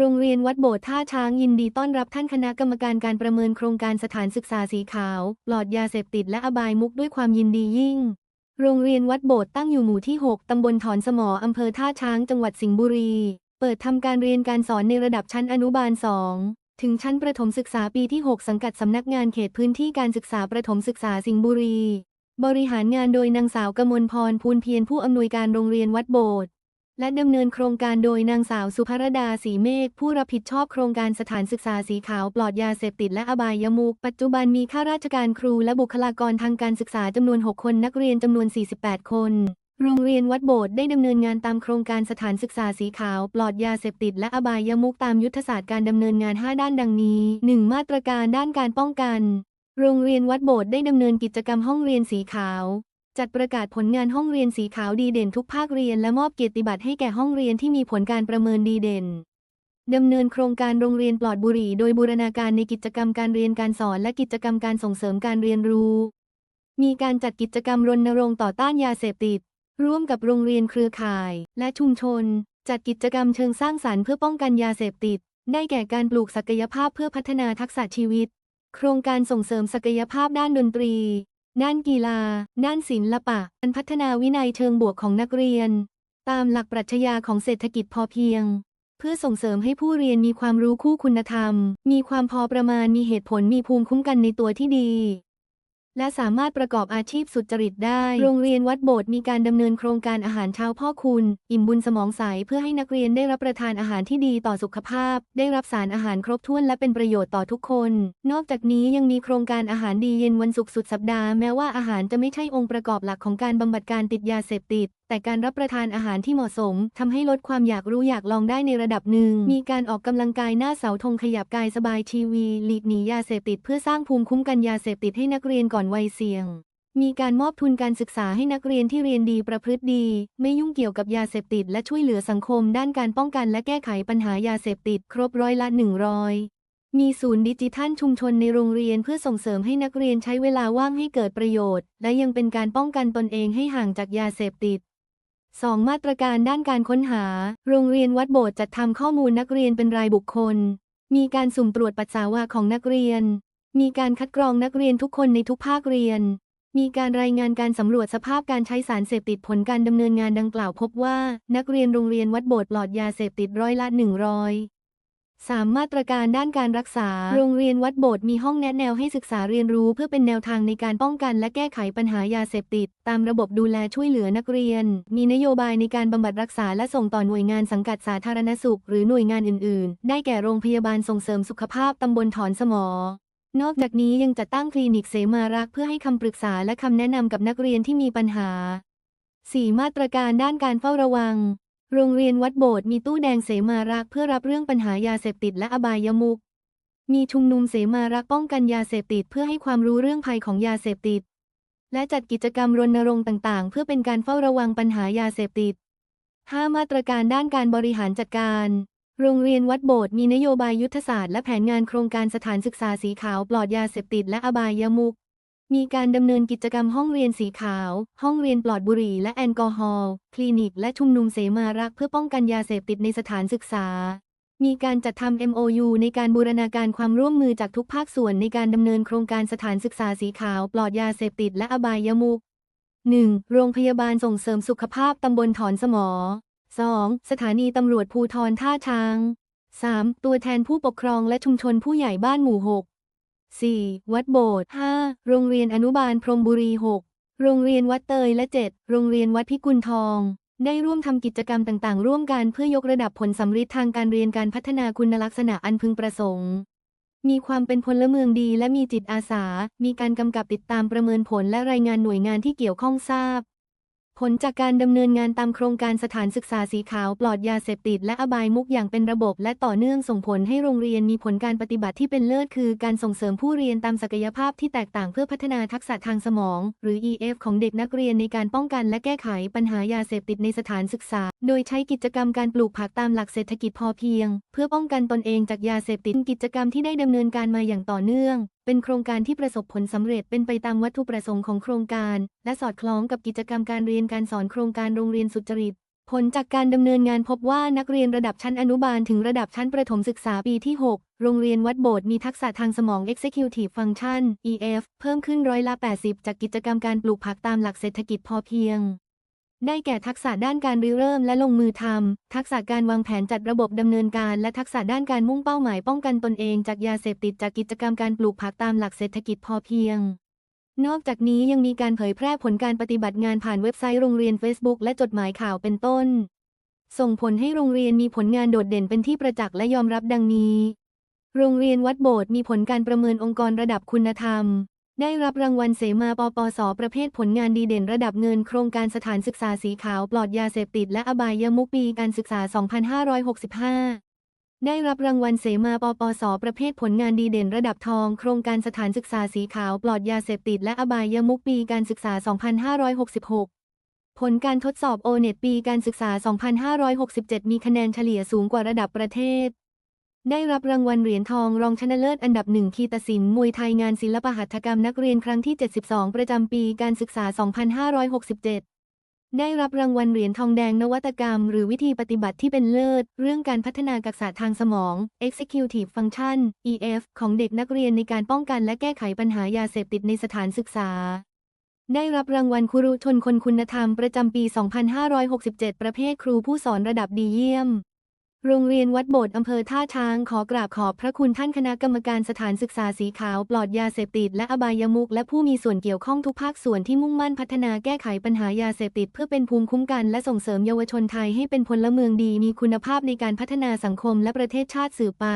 โรงเรียนวัดโบสถ์ท่าช้างยินดีต้อนรับท่านคณะกรรมการการประเมินโครงการสถานศึกษาสีขาวปลอดยาเสพติดและอบายมุกด้วยความยินดียิ่ง โรงเรียนวัดโบสถ์ตั้งอยู่หมู่ที่ 6 ตำบลถอนสมออำเภอท่าช้างจังหวัดสิงห์บุรี เปิดทำการเรียนการสอนในระดับชั้นอนุบาล 2 ถึงชั้นประถมศึกษาปีที่ 6 สังกัดสำนักงานเขตพื้นที่การศึกษาประถมศึกษาสิงห์บุรี บริหารงานโดยนางสาวกมลพรภูลเพียรผู้อำนวยการโรงเรียนวัดโบสถ์ และดำเนินโครงการโดยนางสาวสุภรดาสีเมฆผู้รับผิดชอบโครงการสถานศึกษาสีขาวปลอดยาเสพติดและอบายมุกปัจจุบันมีข้าราชการครูและบุคลากรทางการศึกษาจำนวน 6 คนนักเรียนจำนวน 48 คน โรงเรียนวัดโบสถ์ได้ดำเนินงานตามโครงการสถานศึกษาสีขาวปลอดยาเสพติดและอบายมุกตามยุทธศาสตร์การดำเนินงาน 5 ด้านดังนี้ 1. มาตรการด้านการป้องกัน โรงเรียนวัดโบสถ์ได้ดำเนินกิจกรรมห้องเรียนสีขาว จัดประกาศผลงานห้องเรียนสีขาวดีเด่นทุกภาคเรียนและมอบเกียรติบัตรให้แก่ห้องเรียนที่มีผลการประเมินดีเด่นดำเนินโครงการโรงเรียนปลอดบุหรี่ โดยบูรณาการในกิจกรรมการเรียนการสอนและกิจกรรมการส่งเสริมการเรียนรู้ มีการจัดกิจกรรมรณรงค์ต่อต้านยาเสพติด ร่วมกับโรงเรียนเครือข่าย และชุมชน จัดกิจกรรมเชิงสร้างสรรค์เพื่อป้องกันยาเสพติด ได้แก่การปลูกศักยภาพเพื่อพัฒนาทักษะชีวิต โครงการส่งเสริมศักยภาพด้านดนตรี ด้านกีฬา ด้านศิลปะการพัฒนาวินัยเชิงบวกของนักเรียน ตามหลักปรัชญาของเศรษฐกิจพอเพียง เพื่อส่งเสริมให้ผู้เรียนมีความรู้คู่คุณธรรม มีความพอประมาณมีเหตุผลมีภูมิคุ้มกันในตัวที่ดี และสามารถประกอบอาชีพสุจริตได้ โรงเรียนวัดโบสถ์มีการดำเนินโครงการอาหารเช้าพ่อคุณ อิ่มบุญสมองใสเพื่อให้นักเรียนได้รับประทานอาหารที่ดีต่อสุขภาพ ได้รับสารอาหารครบถ้วนและเป็นประโยชน์ต่อทุกคน นอกจากนี้ยังมีโครงการอาหารดีเย็นวันศุกร์สุดสัปดาห์แม้ว่าอาหารจะไม่ใช่องค์ประกอบหลักของการบำบัดการติดยาเสพติดแต่การรับประทานอาหารที่เหมาะสมทำให้ลดความอยากรู้อยากลองได้ในระดับหนึ่ง มีการออกกำลังกายหน้าเสาธงขยับกายสบายทีวี หลีกหนียาเสพติดเพื่อสร้างภูมิคุ้มกันยาเสพติดให้นักเรียนก่อนวัยเสี่ยง มีการมอบทุนการศึกษาให้นักเรียนที่เรียนดีประพฤติดี ไม่ยุ่งเกี่ยวกับยาเสพติด และช่วยเหลือสังคม ด้านการป้องกันและแก้ไขปัญหายาเสพติด ครบร้อยละ100มีศูนย์ดิจิทัลชุมชนในโรงเรียนเพื่อส่งเสริมให้นักเรียนใช้เวลาว่างให้เกิดประโยชน์ และยังเป็นการป้องกันตนเองให้ห่างจากยาเสพติด 2. มาตรการด้านการค้นหา โรงเรียนวัดโบสถ์จัดทำข้อมูลนักเรียนเป็นรายบุคคล มีการสุ่มตรวจปัสสาวะของนักเรียน มีการคัดกรองนักเรียนทุกคนในทุกภาคเรียน มีการรายงานการสำรวจสภาพการใช้สารเสพติดผลการดำเนินงานดังกล่าวพบว่า นักเรียนโรงเรียนวัดโบสถ์ปลอดยาเสพติดร้อยละ100 3. มาตรการด้านการรักษา โรงเรียนวัดโบสถ์มีห้องแนะแนวให้ศึกษาเรียนรู้เพื่อเป็นแนวทางในการป้องกันและแก้ไขปัญหายาเสพติด ตามระบบดูแลช่วยเหลือนักเรียน มีนโยบายในการบำบัดรักษาและส่งต่อหน่วยงานสังกัดสาธารณสุข หรือหน่วยงานอื่น ๆ ได้แก่โรงพยาบาลส่งเสริมสุขภาพตำบลถอนสมอ นอกจากนี้ยังจัดตั้งคลินิกเสมารักเพื่อให้คำปรึกษาและคำแนะนำกับนักเรียนที่มีปัญหา 4. มาตรการด้านการเฝ้าระวัง โรงเรียนวัดโบสถ์มีตู้แดงเสมารักเพื่อรับเรื่องปัญหายาเสพติดและอบายมุก มีชุมนุมเสมารักป้องกันยาเสพติดเพื่อให้ความรู้เรื่องภัยของยาเสพติด และจัดกิจกรรมรณรงค์ต่าง ๆ เพื่อเป็นการเฝ้าระวังปัญหายาเสพติด 5. มาตรการด้านการบริหารจัดการ โรงเรียนวัดโบสถ์มีนโยบายยุทธศาสตร์และแผนงานโครงการสถานศึกษาสีขาวปลอดยาเสพติดและอบายมุก มีการดำเนินกิจกรรมห้องเรียนสีขาว ห้องเรียนปลอดบุหรี่และแอลกอฮอล์ คลินิกและชุมนุมเสมารักเพื่อป้องกันยาเสพติดในสถานศึกษา มีการจัดทำ MOU ในการบูรณาการความร่วมมือจากทุกภาคส่วนในการดำเนินโครงการสถานศึกษาสีขาวปลอดยาเสพติดและอบายมุก 1. โรงพยาบาลส่งเสริมสุขภาพตำบลถอนสมอ 2. สถานีตำรวจภูทรท่าช้าง 3. ตัวแทนผู้ปกครองและชุมชนผู้ใหญ่บ้านหมู่ 6 4. วัดโบสถ์ 5. โรงเรียนอนุบาลพรมบุรี 6 โรงเรียนวัดเตยและ 7 โรงเรียนวัดพิกุลทอง ได้ร่วมทำกิจกรรมต่างๆ ร่วมกันเพื่อยกระดับผลสำฤทธิ์ทางการเรียนการพัฒนาคุณลักษณะอันพึงประสงค์ มีความเป็นพลเมืองดีและมีจิตอาสา มีการกำกับติดตามประเมินผลและรายงานหน่วยงานที่เกี่ยวข้องทราบ ผลจากการดำเนินงานตามโครงการสถานศึกษาสีขาวปลอดยาเสพติดและอบายมุกอย่างเป็นระบบและต่อเนื่องส่งผลให้โรงเรียนมีผลการปฏิบัติที่เป็นเลิศคือการส่งเสริมผู้เรียนตามศักยภาพที่แตกต่างเพื่อพัฒนาทักษะทางสมอง หรือ EF ของเด็กนักเรียนในการป้องกันและแก้ไขปัญหายาเสพติดในสถานศึกษา โดยใช้กิจกรรมการปลูกผักตามหลักเศรษฐกิจพอเพียง เพื่อป้องกันตนเองจากยาเสพติดกิจกรรมที่ได้ดำเนินการมาอย่างต่อเนื่อง เป็นโครงการที่ประสบผลสำเร็จเป็นไปตามวัตถุประสงค์ของโครงการ และสอดคล้องกับกิจกรรมการเรียนการสอนโครงการโรงเรียนสุจริต ผลจากการดำเนินงานพบว่านักเรียนระดับชั้นอนุบาลถึงระดับชั้นประถมศึกษาปีที่ 6 โรงเรียนวัดโบสถ์มีทักษะทางสมอง Executive Function EF เพิ่มขึ้นร้อยละ 80 จากกิจกรรมการปลูกผักตามหลักเศรษฐกิจพอเพียง ได้แก่ทักษะด้านการริเริ่มและลงมือทำ ทักษะการวางแผนจัดระบบดำเนินการ และทักษะด้านการมุ่งเป้าหมายป้องกันตนเองจากยาเสพติดจากกิจกรรมการปลูกผักตามหลักเศรษฐกิจพอเพียง นอกจากนี้ยังมีการเผยแพร่ผลการปฏิบัติงานผ่านเว็บไซต์โรงเรียน Facebook และจดหมายข่าวเป็นต้น ส่งผลให้โรงเรียนมีผลงานโดดเด่นเป็นที่ประจักษ์และยอมรับดังนี้ โรงเรียนวัดโบสถ์มีผลการประเมินองค์กรระดับคุณธรรม ได้รับรางวัลเสมาปปส ประเภทผลงานดีเด่นระดับเงินโครงการสถานศึกษาสีขาวปลอดยาเสพติดและอบายมุกปีการศึกษา 2565 ได้รับรางวัลเสมาปปส ประเภทผลงานดีเด่นระดับทอง โครงการสถานศึกษาสีขาวปลอดยาเสพติดและอบายมุกปีการศึกษา 2566 ผลการทดสอบโอเน็ตปีการศึกษา 2567 มีคะแนนเฉลี่ยสูงกว่าระดับประเทศ ได้รับรางวัลเหรียญทองรองชนะเลิศอันดับหนึ่งคีตศิลป์มวยไทยงานศิลปหัตถกรรมนักเรียนครั้งที่ 72 ประจำปีการศึกษา 2567 ได้รับรางวัลเหรียญทองแดงนวัตกรรม หรือวิธีปฏิบัติที่เป็นเลิศ เรื่องการพัฒนาทักษะทางสมอง Executive Function EF ของเด็กนักเรียนในการป้องกันและแก้ไขปัญหายาเสพติดในสถานศึกษา ได้รับรางวัลครูชนคนคุณธรรมประจำปี 2567 ประเภทครูผู้สอนระดับดีเยี่ยม โรงเรียนวัดโบสถ์อำเภอท่าช้างขอกราบขอบพระคุณท่านคณะกรรมการสถานศึกษาสีขาวปลอดยาเสพติดและอบายมุกและผู้มีส่วนเกี่ยวข้องทุกภาคส่วนที่มุ่งมั่นพัฒนาแก้ไขปัญหายาเสพติดเพื่อเป็นภูมิคุ้มกันและส่งเสริมเยาวชนไทยให้เป็นพลเมืองดีมีคุณภาพในการพัฒนาสังคมและประเทศชาติสืบไป